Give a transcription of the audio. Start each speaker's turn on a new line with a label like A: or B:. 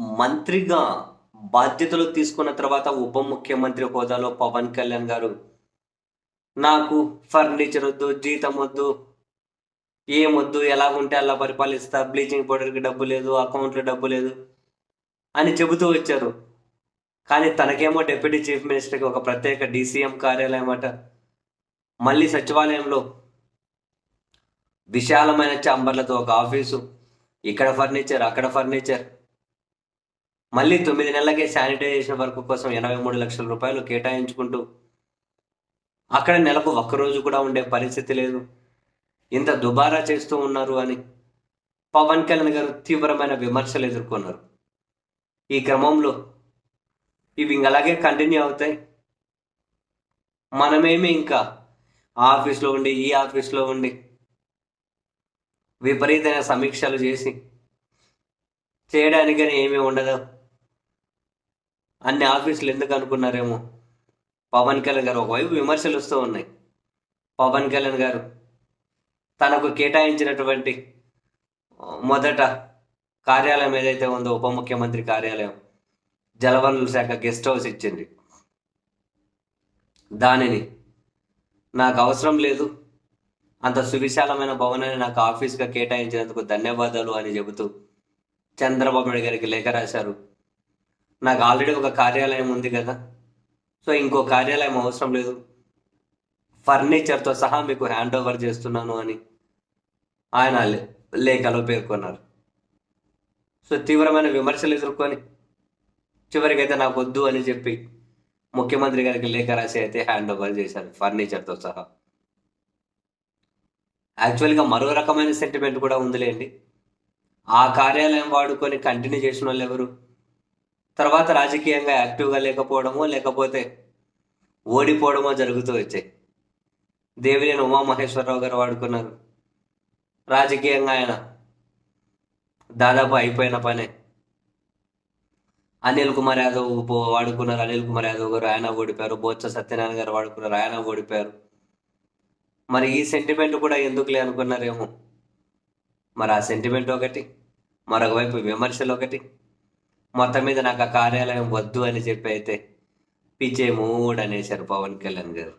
A: మంత్రిగా బాధ్యతలు తీసుకున్న తర్వాత ఉప ముఖ్యమంత్రి హోదాలో పవన్ కళ్యాణ్ గారు నాకు ఫర్నిచర్ వద్దు జీతం వద్దు ఏమొద్దు ఎలా ఉంటే అలా పరిపాలిస్తా బ్లీచింగ్ పౌడర్కి డబ్బు లేదు అకౌంట్లో డబ్బు లేదు అని చెబుతూ వచ్చారు. కానీ తనకేమో డిప్యూటీ చీఫ్ మినిస్టర్కి ఒక ప్రత్యేక డీసీఎం కార్యాలయం అట. మళ్ళీ సచివాలయంలో విశాలమైన చాంబర్లతో ఒక ఆఫీసు ఇక్కడ ఫర్నిచర్ అక్కడ ఫర్నిచర్ మళ్ళీ తొమ్మిది నెలలకే శానిటైజేషన్ వర్క్ కోసం ఎనభై మూడు లక్షల రూపాయలు కేటాయించుకుంటూ అక్కడ నెలకు ఒక్కరోజు కూడా ఉండే పరిస్థితి లేదు. ఇంత దుబారా చేస్తూ ఉన్నారు అని పవన్ కళ్యాణ్ గారు తీవ్రమైన విమర్శలు ఎదుర్కొన్నారు. ఈ క్రమంలో ఇవి అలాగే కంటిన్యూ అవుతాయి. మనమేమి ఇంకా ఆఫీస్లో ఉండి ఈ ఆఫీస్లో ఉండి విపరీతమైన సమీక్షలు చేసి చేయడానికని ఏమీ ఉండదు. అన్ని ఆఫీసులు ఎందుకు అనుకున్నారేమో? పవన్ కళ్యాణ్ గారు ఒకవైపు విమర్శలు వస్తూ ఉన్నాయి. పవన్ కళ్యాణ్ గారు తనకు కేటాయించినటువంటి మొదట కార్యాలయం ఏదైతే ఉందో ఉప ముఖ్యమంత్రి కార్యాలయం జలవనరుల శాఖ గెస్ట్ హౌస్ ఇచ్చింది. దానిని నాకు అవసరం లేదు. అంత సువిశాలమైన భవనాన్ని నాకు ఆఫీస్గా కేటాయించినందుకు ధన్యవాదాలు అని చెబుతూ చంద్రబాబు నాయుడు గారికి లేఖ రాశారు. నాకు ఆల్రెడీ ఒక కార్యాలయం ఉంది కదా. సో ఇంకో కార్యాలయం అవసరం లేదు. ఫర్నిచర్తో సహా మీకు హ్యాండ్ ఓవర్ చేస్తున్నాను అని ఆయన లే- లేఖలో పేర్కొన్నారు. సో తీవ్రమైన విమర్శలు ఎదుర్కొని చివరికైతే నాకు వద్దు అని చెప్పి ముఖ్యమంత్రి గారికి లేఖ రాసి అయితే హ్యాండ్ ఓవర్ చేశారు ఫర్నిచర్తో సహా. యాక్చువల్గా మరో రకమైన సెంటిమెంట్ కూడా ఉందిలేండి. ఆ కార్యాలయం వాడుకొని కంటిన్యూ చేసిన వాళ్ళు ఎవరు? తర్వాత రాజకీయంగా యాక్టివ్గా లేకపోవడమో లేకపోతే ఓడిపోవడమో జరుగుతూ వచ్చాయి. దేవినేని ఉమామహేశ్వరరావు గారు వాడుకున్నారు. రాజకీయంగా ఆయన దాదాపు అయిపోయిన పనే. అనిల్ కుమార్ యాదవ్ పో- వాడుకున్నారు. అనిల్ కుమార్ యాదవ్ గారు ఆయన ఓడిపోయారు. బొత్స సత్యనారాయణ గారు వాడుకున్నారు. ఆయన ఓడిపోయారు. మరి ఈ సెంటిమెంట్ కూడా ఎందుకులే అనుకున్నారేమో? మరి ఆ సెంటిమెంట్ ఒకటి మరొక వైపు విమర్శలు ఒకటి. మొత్తం మీద నాకు ఆ కార్యాలయం వద్దు అని చెప్పి అయితే పిచ్చే మూడ్ అనేశారు పవన్ కళ్యాణ్ గారు.